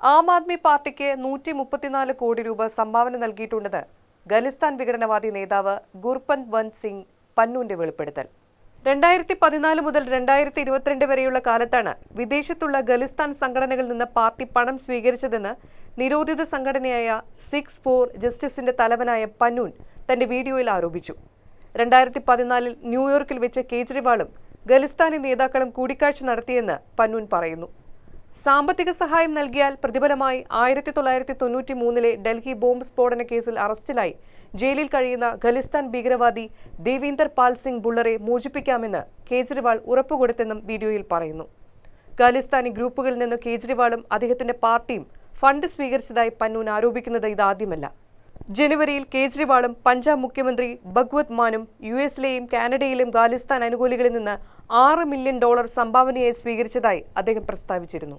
ആം ആദ്മി പാർട്ടിക്ക് നൂറ്റി മുപ്പത്തിനാല് കോടി രൂപ സംഭാവന നൽകിയിട്ടുണ്ടെന്ന് ഖലിസ്ഥാൻ വിഘടനവാദി നേതാവ് ഗുർപന്ത് വന്ത് സിംഗ് പന്നൂന്റെ വെളിപ്പെടുത്തൽ. രണ്ടായിരത്തി പതിനാല് മുതൽ രണ്ടായിരത്തി ഇരുപത്തിരണ്ട് വരെയുള്ള കാലത്താണ് വിദേശത്തുള്ള ഖലിസ്ഥാൻ സംഘടനകളിൽ നിന്ന് പാർട്ടി പണം സ്വീകരിച്ചതെന്ന് നിരോധിത സംഘടനയായ സിക്സ് ഫോർ ജസ്റ്റിസിന്റെ തലവനായ പന്നൂൻ തന്റെ വീഡിയോയിൽ ആരോപിച്ചു. രണ്ടായിരത്തി പതിനാലിൽ ന്യൂയോർക്കിൽ വെച്ച് കേജ്രിവാളും ഖലിസ്ഥാനി നേതാക്കളും കൂടിക്കാഴ്ച നടത്തിയെന്ന് പന്നൂൻ പറയുന്നു. സാമ്പത്തിക സഹായം നൽകിയാൽ പ്രതിഫലമായി ആയിരത്തി തൊള്ളായിരത്തി തൊണ്ണൂറ്റി മൂന്നിലെ ഡൽഹി ബോംബ് സ്ഫോടന കേസിൽ അറസ്റ്റിലായി. ജയിലിൽ കഴിയുന്ന ഖലിസ്ഥാൻ ഭീകരവാദി ദേവീന്ദർ പാൽ സിംഗ് ബുള്ളറെ മോചിപ്പിക്കാമെന്ന് കേജ്രിവാൾ ഉറപ്പുകൊടുത്തെന്നും വീഡിയോയിൽ പറയുന്നു. ഖാലിസ്ഥാനി ഗ്രൂപ്പുകളിൽ നിന്ന് കേജ്രിവാളും അദ്ദേഹത്തിന്റെ പാർട്ടിയും ഫണ്ട് സ്വീകരിച്ചതായി പന്നൂൻ ആരോപിക്കുന്നത് ഇതാദ്യമല്ല. ജനുവരിയിൽ കേജ്രിവാളും പഞ്ചാബ് മുഖ്യമന്ത്രി ഭഗ്വത് മാനും യു എസിലെയും കാനഡയിലെയും ഖാലിസ്ഥാൻ അനുകൂലികളിൽ നിന്ന് ആറ് മില്യൺ ഡോളർ സംഭാവനയായി സ്വീകരിച്ചതായി അദ്ദേഹം പ്രസ്താവിച്ചിരുന്നു.